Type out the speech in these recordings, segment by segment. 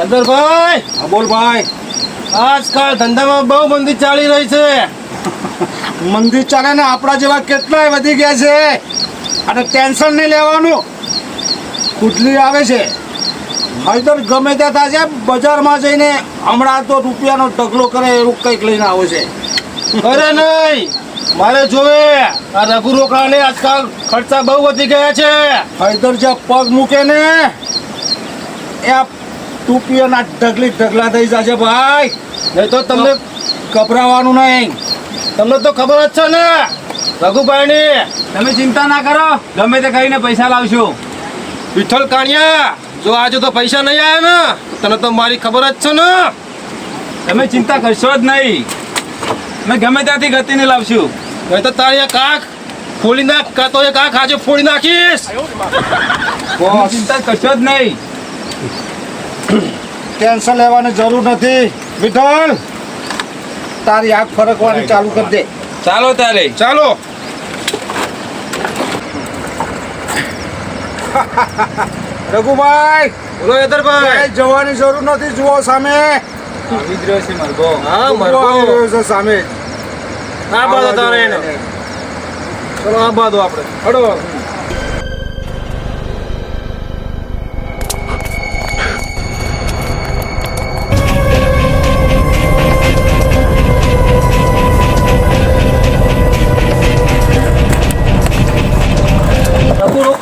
ચંદરભાઈ! હા બોલ ભાઈ. આજકાલ ધંધામાં બહુ મંદી ચાલી રહી છે. મંદિર ચાલે ને આપણા જેવા કેટલાય વધી ગયા છે. અને ટેન્શન નહીં લેવાનું. કુટલી આવે છે. હૈદર ગમે ત્યાં થાય છે બજારમાં જઈને હમણાં તો રૂપિયાનો ઢગલો કરે એવું કંઈક લઈને આવે છે. અરે નહીં. મારે જોવે આ રઘુ રોકડાને આજકાલ ખર્ચા બહુ વધી ગયા છે. હૈદર જ્યાં પગ મૂકે ને એ આ ટૂપિયાના ઢગલી ઢગલા થઈ જશે ભાઈ. નહીં તો તમને ગભરાવાનું નહીં. તમને તો ખબર જ છે ને રઘુભાઈની. તમે ચિંતા ના કરો ગમે તે કહીને પૈસા લાવશો. વિઠ્ઠલ કાણિયા જો આજે તો પૈસા નહીં આવ્યા ને તને તો મારી ખબર જ છે ને. તમે ચિંતા કરશો જ નહીં. મેં ગમે ત્યાંથી ગતિને લાવશું. નહીં તો તારી કાક ફોડી નાખ કાં તો એ કાક આજે ફોડી નાખીશ. ચિંતા કરશો જ નહીં. ટેન્શન લેવાની જરૂર નથી. વિઠ્ઠલ તારી આગ ફરકવાની ચાલુ કરી દે. ચાલો તારે. ચાલો. રઘુભાઈ બોલો યદરભાઈ જવાની જરૂર નથી જુઓ સામે. આવી જ રહ્યો છે મરઘો હા ઊભો આવી. રહ્યો છે સામે. આ બાદ તારે ચલો આ બાદ આપણે. હડો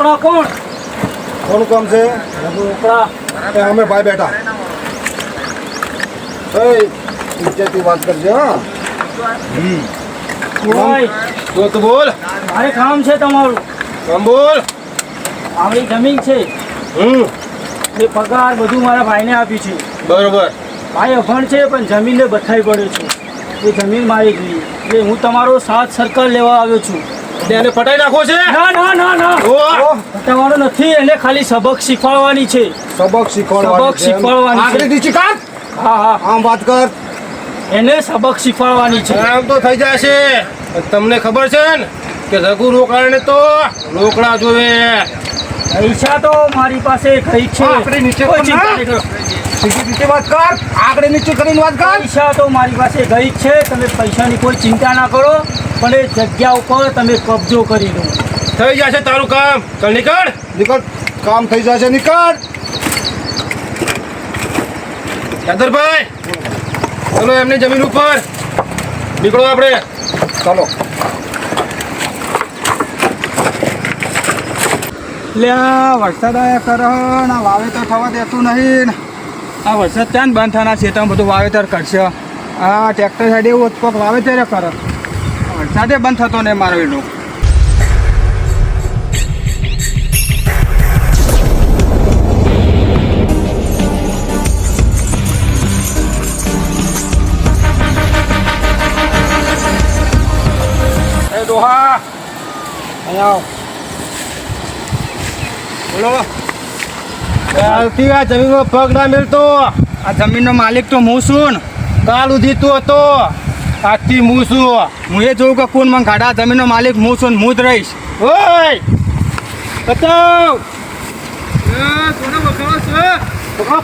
રઘુ કોણ? કોણ કોમ છે? એ અમે ભાઈ બેઠા. એ નીચેથી વાત કરજે હા. ભાઈ તો તું બોલ. મારે કામ છે તમારું. કામ બોલ. મારી જમીન છે. હમ. એ પગાર બધું મારા ભાઈને આપ્યું છે. બરોબર. ભાઈ અભણ છે પણ જમીનને બથાઈ પડ્યો છે. એ જમીન મારી જોઈએ એટલે હું તમારો સાથ સર્કલ લેવા આવ્યો છું. તેને પટાઈ નાખો છે? ના ના ના ના. ઓ. તમારો નથી એને ખાલી સબક શીખવાડવાની છે. સબક શીખવાડવાની સબક શીખવાડવાની છે. આગળ દીચી કાઢ હા હા. આમ વાત કર. એને સબક શીખવાડવાની છે. આમ તો થઈ જશે. તમને ખબર છે ને કે રઘુ રોકાણે તો રોકડા જોવે. પૈસા તો મારી પાસે કઈ છે? આપણે નીચે કોઈ ચિંતા નહીં કરો. સીધી નીચે વાત કર. આગળ નીચે કરીને વાત કર. પૈસા તો મારી પાસે ગઈ છે. તમે પૈસાની કોઈ ચિંતા ના કરો. પણ એ જગ્યા ઉપર તમે કબજો કરી લો. થઈ જશે તારું કામ. ચાલ નીકળ. નીકળ. કામ થઈ જશે નીકળ. યાદરભાઈ ચલો એમની જમીન ઉપર. નીકળો આપણે. ચાલો. એટલે આ વરસાદ આવ્યા કરો આ વાવેતર થવા દેતું નહીં. આ વરસાદ ત્યાં બંધ થવાના તો બધું વાવેતર કરશે. આ ટ્રેક્ટર સાઈડ એવું કોક વાવેતર કરે. વરસાદે બંધ થતો નહીં મારો એનું. ડોહા અહીંયા બોલો. ત્યારથી આ જમીનમાં પગ ના મેળતો આ જમીનનો માલિક તો હું છું ને. કાલ ઉધી તું હતો. આજથી હું છું. હું એ જોઉં કે કોણ મને ખાડા જમીનનો માલિક હું છું ને હું જ રહીશ. ઓય! પકડો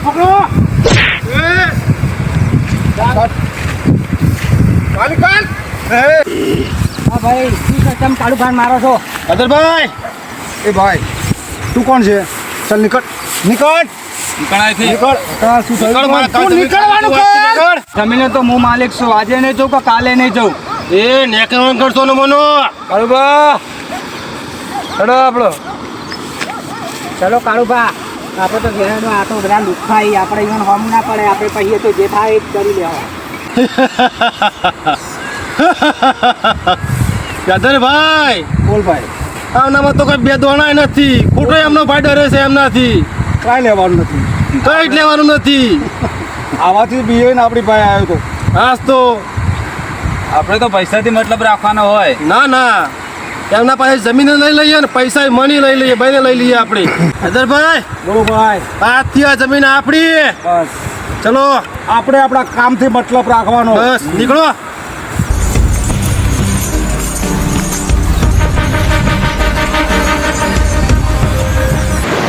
પકડો. માલિકાન. હા ભાઈ શું તમે કાળુ ભાન મારો છો? અદરભાઈ. એ ભાઈ. તું કોણ છે? ચાલ નીકળ. નીકળ. જમીને તો હું માલિક છું. આજે નહીં જઉં કે કાલે નહીં જઉં? એ નેકરવાનું કરશો ને મનો. બરોબર ચડો આપણો. ચલો કાળુભા આપણે તો ઘેરનો આ તો બધા લુખાઈ. આપણે ઈવન હોમ ના પડે. આપણે કહીએ તો જે થાય એ જ કરી લેવા. યાદરભાઈ બોલ ભાઈ. આમનામાં તો કઈ બે દોણાય નથી. ખોટો એમનો ભાઈ ડરે છે એમનાથી. કાંઈ લેવાનું નથી. કઈ જ લેવાનું નથી. આવાથી બીએ ને આપણી પાસે આવ્યો તો. હાસ તો આપણે તો પૈસાથી મતલબ રાખવાનો હોય. ના ના. એમના પાસે જમીન લઈ લઈએ ને પૈસા મની લઈ લઈએ બંને લઈ લઈએ આપણે. હૈદરભાઈ બોલો ભાઈ. આજથી આ જમીન આપણી. બસ. ચલો. આપણે આપણા કામથી મતલબ રાખવાનો. બસ નીકળો.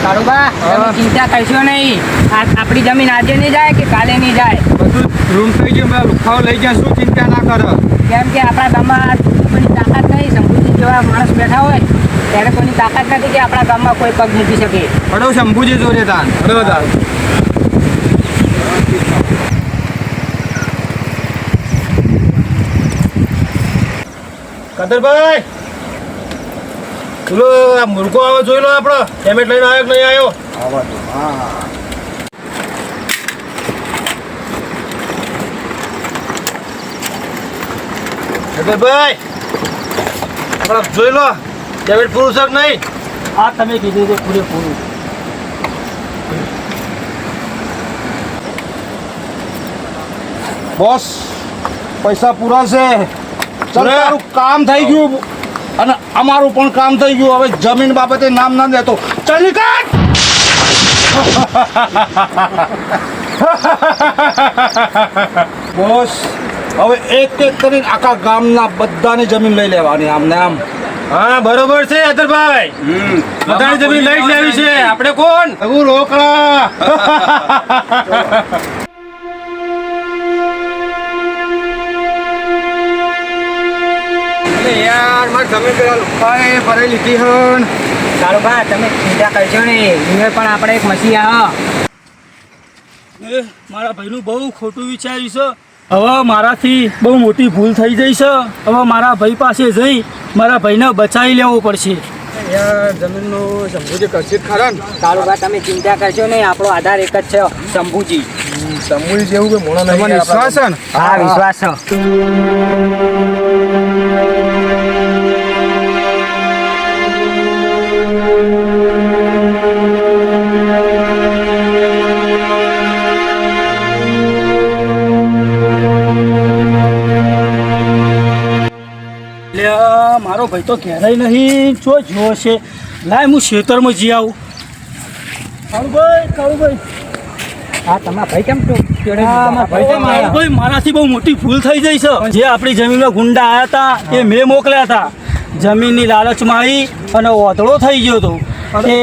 કાળુબા તમે ચિંતા કરશો નહીં. આ- આપણી જમીન આજે નહીં જાય કે કાલે નહીં જાય? બધું રૂમ થઈ ગયું બધા લુખાઓ લઈ ગયા શું ચિંતા ના કરો? કેમ કે આપણા ગામમાં કોઈની તાકાત નહીં. શંભુજી જેવા માણસ બેઠા હોય ત્યારે કોઈની તાકાત નથી કે આપણા ગામમાં કોઈ પગ મૂકી શકે. પડો શંભુજી જોડે તાન. કદરભાઈ પેલો આ મુર્ગો આવે જોઈ લો આપણો પેમેન્ટ લઈને આવ્યો કે નહીં આવ્યો? ભાઈ આપણે જોઈ લો. પેમેન્ટ પૂરું છે કે નહીં? આ તમે કીધું કે પૂરેપૂરું બોસ પૈસા પૂરા છે ચાલ? તારું કામ થઈ ગયું. અને અમારું પણ કામ થઈ ગયું. હવે જમીન બાબતે નામ ના દેતો ચાલી કાઢ બોસ હવે એક એક કરીને આખા ગામના બધાની જમીન લઈ લેવાની આમને આમ. હા બરોબર છે અતરભાઈ બધાની જમીન લઈ જ લેવી છે. આપણે કોણ? રઘુ રોકડા. મારી પેલા લીધી હન. તમે ચિંતા કરશો ને. અહીંયા પણ આપણે એક મસી આવો મારા ભાઈનું બહુ ખોટું વિચાર્યું છે. હવે મારાથી બહુ મોટી ભૂલ થઈ જઈ છે. હવે મારા ભાઈ પાસે જઈ મારા ભાઈને બચાવી લેવો પડશે. યાર જમીનનું શંભુજી કરશે ખરા ને. કાળુબા તમે ચિંતા કરશો નહીં આપણો આધાર એક જ છે શંભુજી. શંભુજી જેવું કે મોણો નહીં તમને વિશ્વાસ છે ને? હા. વિશ્વાસ છે. એટલે મારો ભાઈ તો ઘેરાય નહીં જો જો છે લાય હું ખેતરમાં જી આવું. કાળુભાઈ કાળુભાઈ. તમારા ભાઈ કેમ મારાથી બહુ મોટી ભૂલ થઈ જઈ છે. જે આપણી જમીનમાં ગુંડા આવ્યા હતા એ મેં મોકલ્યા હતા. જમીનની લાલચમાં આવી અને ઓધળો થઈ ગયો હતો. એ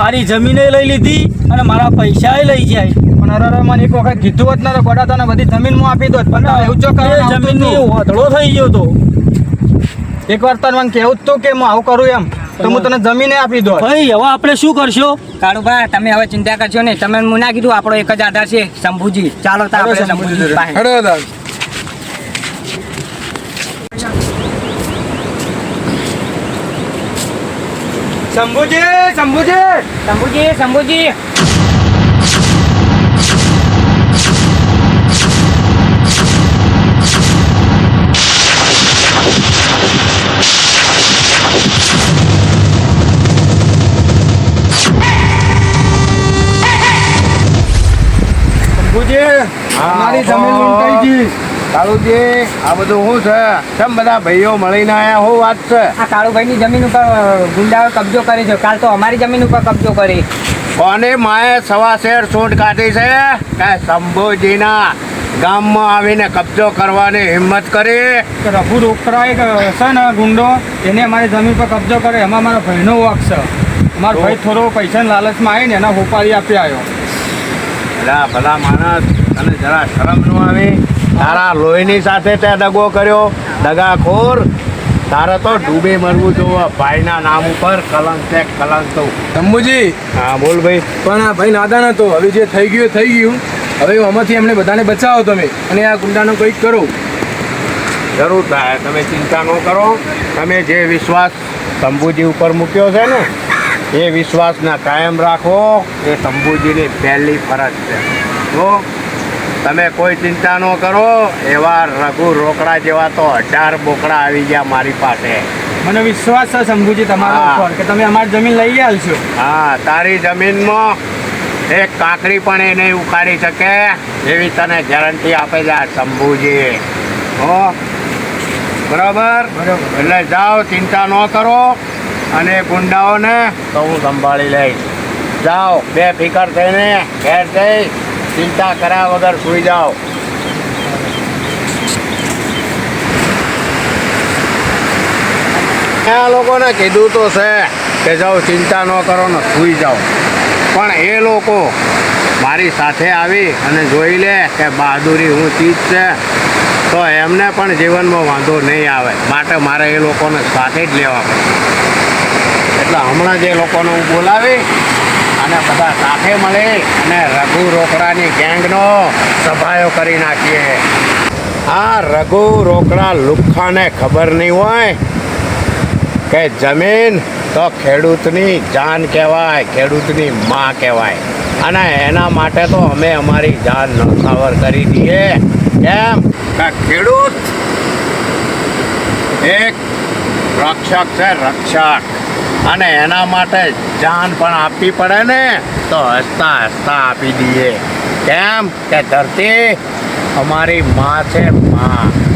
મારી જમીને લઈ લીધી અને મારા પૈસાએ લઈ જાય. પણ અરે મને એક વખત કીધું હોત ને તો ગોડા તને બધી જમીન હું આપી દોત. પણ એવું કરવાનું જમીનની આવતું થઈ ગયો હતો. એકવાર વાર તને મને કેવું જ તો કે હું આવું કરું એમ. તો હું તને જમીને આપી દો ભાઈ હવે આપણે શું કરશો? કાળુભાઈ તમે હવે ચિંતા કરશો નહીં. તમે હું ના કીધું આપણો એક જ આધાર છે શંભુજી. ચાલો તો આપણે શંભુજી શંભુજી શંભુજી. શંભુજી શંભુજી. જમીન લૂંટાઈ ગઈ કાળુજી આ બધું શું છે? કેમ બધા ભાઈઓ મળીને આયા? શું વાત છે? આ કાળુભાઈની જમીન ઉપર ગુંડાઓ કબજો કરી છે. કાલ તો અમારી જમીન ઉપર કબજો કરી. કોને માએ સવા શેર સૂંટ કાઢી છે? કે શંભુજીના ગામમાં આવીને કબજો કરવાની હિંમત કરી. રઘુ રોકડા એક છે ને ગુંડો? એને અમારી જમીન પર કબજો કરે. એમાં મારા ભાઈનો વાક છે. મારો ભાઈ થોડો પૈસાની લાલચમાં આવીને એના હોપારી આપી આવ્યો. ભલા ભલા માણસ તને જરા શરમ ન આવે. તારા લોહીની સાથે તે દગો કર્યો. દગાખોર. તારે તો ડૂબે મરવું જોવે. ભાઈના નામ ઉપર કલંક છે કલંક તો. તંબુજી હા બોલ ભાઈ. પણ આ ભાઈ નાદાન હતો હવે જે થઈ ગયું થઈ ગયું. હવે આમાંથી એમને બધાને બચાવો તમે. અને આ ગુંડાનો કંઈક કરો. જરૂર થાય. તમે ચિંતા ન કરો. તમે જે વિશ્વાસ તંબુજી ઉપર મૂક્યો છે ને એ વિશ્વાસને કાયમ રાખો એ શંભુજીની પહેલી ફરજ છે. તો તમે કોઈ ચિંતા ન કરો એવા રઘુ રોકડા જેવા તો અઢાર બોકડા આવી ગયા મારી પાસે. મને વિશ્વાસ છે શંભુજી તમારા ઉપર કે તમે અમારી જમીન લઈ આલશો હા તારી જમીનમાં એક કાંકરી પણ એ નહીં ઉખાડી શકે એવી તને ગેરંટી આપે છે શંભુજી હો? બરાબર. એટલે જાઓ ચિંતા ન કરો. અને ગુંડાઓને તો હું સંભાળી લઈશ. જાઓ, બે ફિકર થઈને ઘેર જઈ, ચિંતા કર્યા વગર સૂઈ જાઓ. આ લોકોને કીધું તો છે કે જાઓ, ચિંતા ન કરો ને સૂઈ જાઓ. પણ એ લોકો મારી સાથે આવી અને જોઈ લે કે બહાદુરી હું ચીજ છે, તો એમને પણ જીવનમાં વાંધો નહીં આવે. માટે મારે એ લોકોને સાથે જ લેવા પડે એટલે હમણાં જ લોકોને હું બોલાવી અને બધા સાથે મળી અને રઘુ રોકડાની ગેંગનો સભાયો કરી નાખીએ. આ રઘુ રોકડા લુખ્ખાને ખબર નહીં હોય કે જમીન તો ખેડૂતની જાન કહેવાય, ખેડૂતની માં કહેવાય. અને એના માટે તો અમે અમારી જાન નખાવર કરી દઈએ. કેમ? કે ખેડૂત એક રક્ષક છે, રક્ષક. અને એના માટે જાન પણ આપવી પડે ને. તો હસતા હસતા આપી દઈએ. કેમ કે ધરતી અમારી માં છે માં.